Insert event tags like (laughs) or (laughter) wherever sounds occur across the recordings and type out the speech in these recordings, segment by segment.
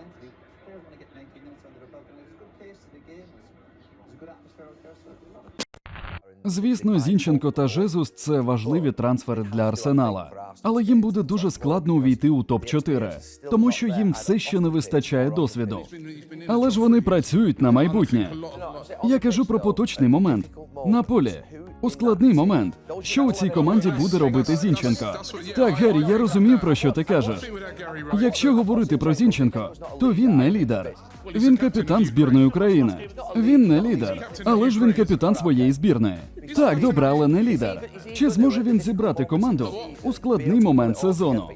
Mentally, players want to get 90 minutes under their belt, and there's a good pace to the game. There's, there's a good atmosphere out there, so there's a lot of Звісно, Зінченко та Жезус це важливі трансфери для Арсенала, але їм буде дуже складно увійти у топ 4 тому що їм все ще не вистачає досвіду. Але ж вони працюють на майбутнє. Я кажу про поточний момент на полі. У складний момент, що у цій команді буде робити Зінченко? Так, Гаррі, я розумію про що ти кажеш. Якщо говорити про Зінченко, то він не лідер. Він капітан збірної України. Він не лідер, але ж він капітан своєї збірної. Так, добре, але не лідер. Чи зможе він зібрати команду у складний момент сезону?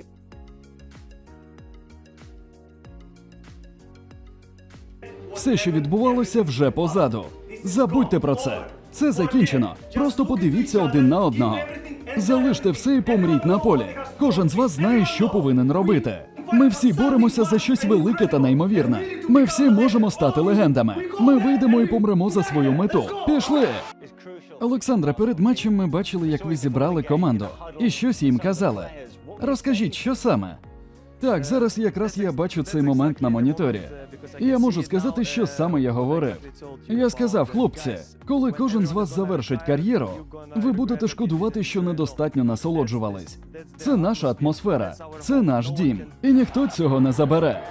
Все, що відбувалося, вже позаду. Забудьте про це. Це закінчено. Просто подивіться один на одного. Залиште все і помріть на полі. Кожен з вас знає, що повинен робити. Ми всі боремося за щось велике та неймовірне. Ми всі можемо стати легендами. Ми вийдемо і помремо за свою мету. Пішли! Олександре, перед матчем ми бачили, як ви зібрали команду і щось їм казали. Розкажіть, що саме? Так, зараз якраз я бачу цей момент на моніторі. І я можу сказати, що саме я говорив. Я сказав, хлопці, коли кожен з вас завершить кар'єру, ви будете шкодувати, що недостатньо насолоджувались. Це наша атмосфера, це наш дім, і ніхто цього не забере.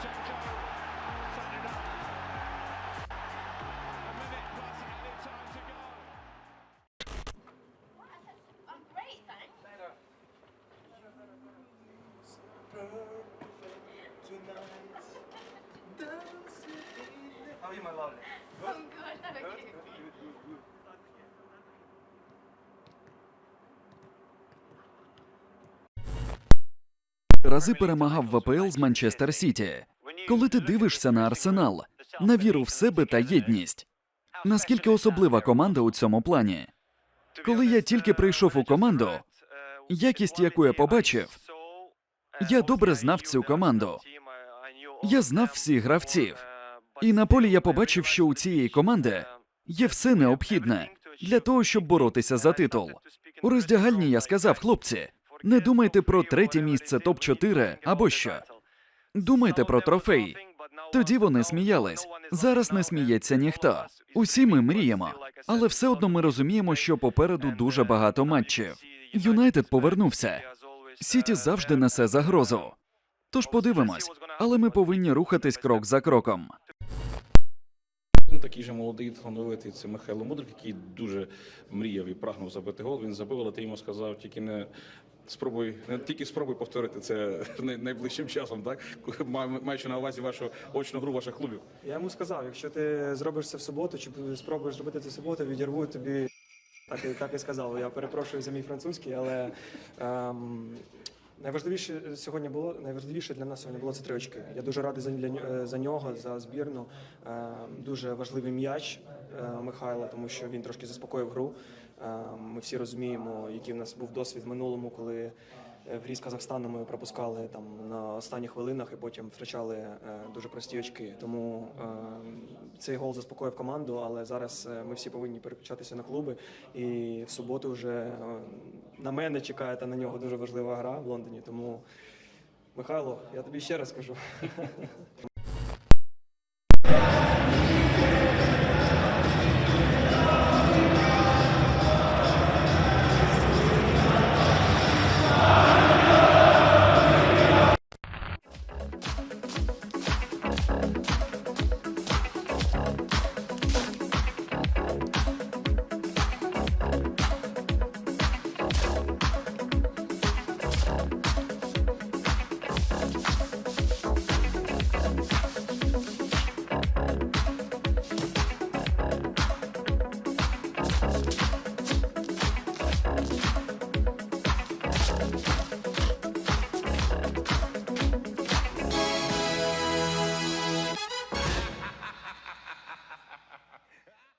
Shevchenko How are you, my lovely? I'm good, thank you. Рази перемагав в АПЛ з Манчестер Сіті. Коли ти дивишся на Арсенал, на віру в себе та єдність. Наскільки особлива команда у цьому плані? Коли я тільки прийшов у команду, якість, яку я побачив, я добре знав цю команду. Я знав всіх гравців. І на полі я побачив, що у цієї команди є все необхідне для того, щоб боротися за титул. У роздягальні я сказав, хлопці, не думайте про третє місце топ-4 або що. Думайте про трофей. Тоді вони сміялись. Зараз не сміється ніхто. Усі ми мріємо, але все одно ми розуміємо, що попереду дуже багато матчів. Юнайтед повернувся. Сіті завжди несе загрозу. Тож подивимось, але ми повинні рухатись крок за кроком. Один такий же молодий талановитий це Михайло Мудрик, який дуже мріяв і прагнув забити гол. Він забив, але ти йому сказав, тільки не спробуй, не тільки спробуй повторити це (laughs) найближчим часом, так маючи на увазі вашу очну гру ваших клубів. Я йому сказав, якщо ти зробиш це в суботу, чи спробуєш зробити це в суботу, відірву тобі. Так, і- так і сказав. Я перепрошую за мій французький, але ем, найважливіше сьогодні було найважливіше для нас сьогодні було це три очки. Я дуже радий за, для, ню- за нього, за збірну. Ем, дуже важливий м'яч е, Михайла, тому що він трошки заспокоїв гру. Ми всі розуміємо, який в нас був досвід в минулому, коли е, в грі з Казахстаном ми пропускали там на останніх хвилинах і потім втрачали е, дуже прості очки. Тому е, цей гол заспокоїв команду, але зараз е, ми всі повинні переключатися на клуби. І в суботу вже е, на мене чекає та на нього дуже важлива гра в Лондоні. Тому, Михайло, я тобі ще раз кажу. (laughs)